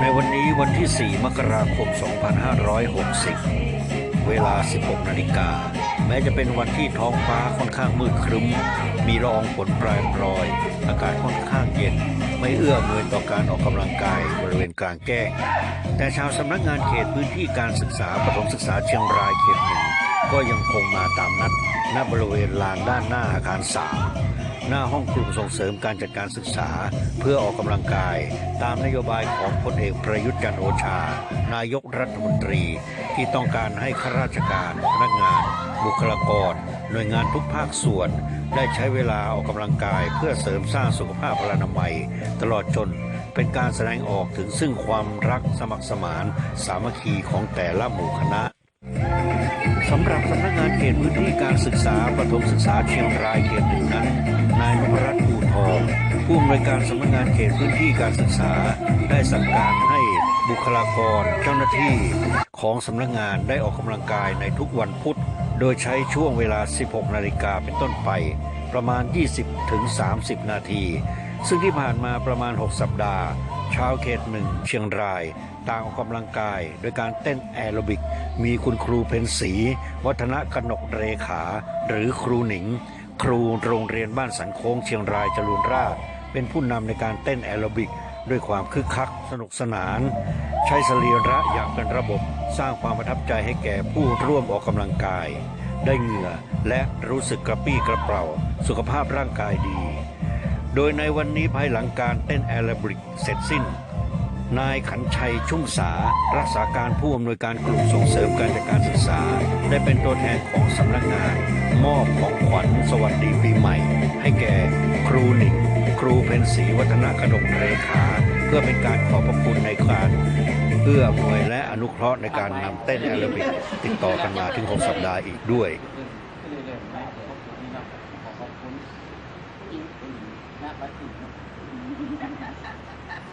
ในวันนี้วันที่ 4 มกราคม 2560 เวลา 16 นาฬิกา แม้จะเป็นวันที่ท้องฟ้าค่อนข้างมืดครึ้ม มีละอองฝนปรายปรอย อากาศค่อนข้างเย็น ไม่เอื้ออำนวยต่อการออกกำลังกายบริเวณกลางแจ้ง แต่ชาวสำนักงานเขตพื้นที่การศึกษาประถมศึกษาเชียงรายเขตหนึ่งก็ยังคงมาตามนัดณบริเวณลานด้านหน้าอาคารสาม หน้าห้องกลุ่มส่งเสริมการจัดการศึกษา เพื่อออกกำลังกาย ตามนโยบายของพลเอกประยุทธ์จันโอชา นายกรัฐมนตรี ที่ต้องการให้ข้าราชการพนักงาน บุคลากร หน่วยงานทุกภาคส่วน ได้ใช้เวลาออกกำลังกาย เพื่อเสริมสร้างสุขภาพพลานามัย ตลอดจนเป็นการแสดงออกถึงซึ่งความรักสมัครสมาน สามัคคีของแต่ละหมู่คณะสำหรับสำนักงานเขตพื้นที่การศึกษาประถมศึกษาเชียงรายเขตหนึ่งนั้น นายนพรัตน์ภูทองผู้อำนวยการสำนักงานเขตพื้นที่การศึกษา ได้สั่งการให้บุคลากรเจ้าหน้าที่ของสำนักงานได้ออกกำลังกายในทุกวันพุธ โดยใช้ช่วงเวลา 16 นาฬิกาเป็นต้นไป ประมาณ 20ถึง30นาที ซึ่งที่ผ่านมาประมาณ 6 สัปดาห์ชาวเขตหนึ่งเชียงราย ต่างออกกำลังกาย โดยการเต้นแอโรบิก มีคุณครูเพนสี วัฒนกนกเรขา หรือครูหนิง ครูโรงเรียนบ้านสันโค้งเชียงรายจรูนราษฎร์เป็นผู้นำในการเต้นแอโรบิก ด้วยความคึกคัก สนุกสนาน ใช้สรีระอย่างเป็นระบบ สร้างความประทับใจให้แก่ผู้ร่วมออกกำลังกาย ได้เหงื่อและรู้สึกกระปี้กระเป๋าสุขภาพร่างกายดี โดยในวันนี้ภายหลังการเต้นแอโรบิกเสร็จสิ้นนายขันชัยชุ่มสา รักษาการผู้อำนวยการกลุ่มส่งเสริมการจัดการศึกษา ได้เป็นตัวแทนของสำนักงาน มอบของขวัญสวัสดีปีใหม่ ให้แก่ครูหนิงครูเพนศรีวัฒนกนกเรขา เพื่อเป็นการขอบพระคุณในการเอื้ออำนวยและอนุเคราะห์ในการนำเต้นแอโรบิกติดต่อกันมาถึง 6 สัปดาห์อีกด้วยขอบคุณน้าปัจจุบัน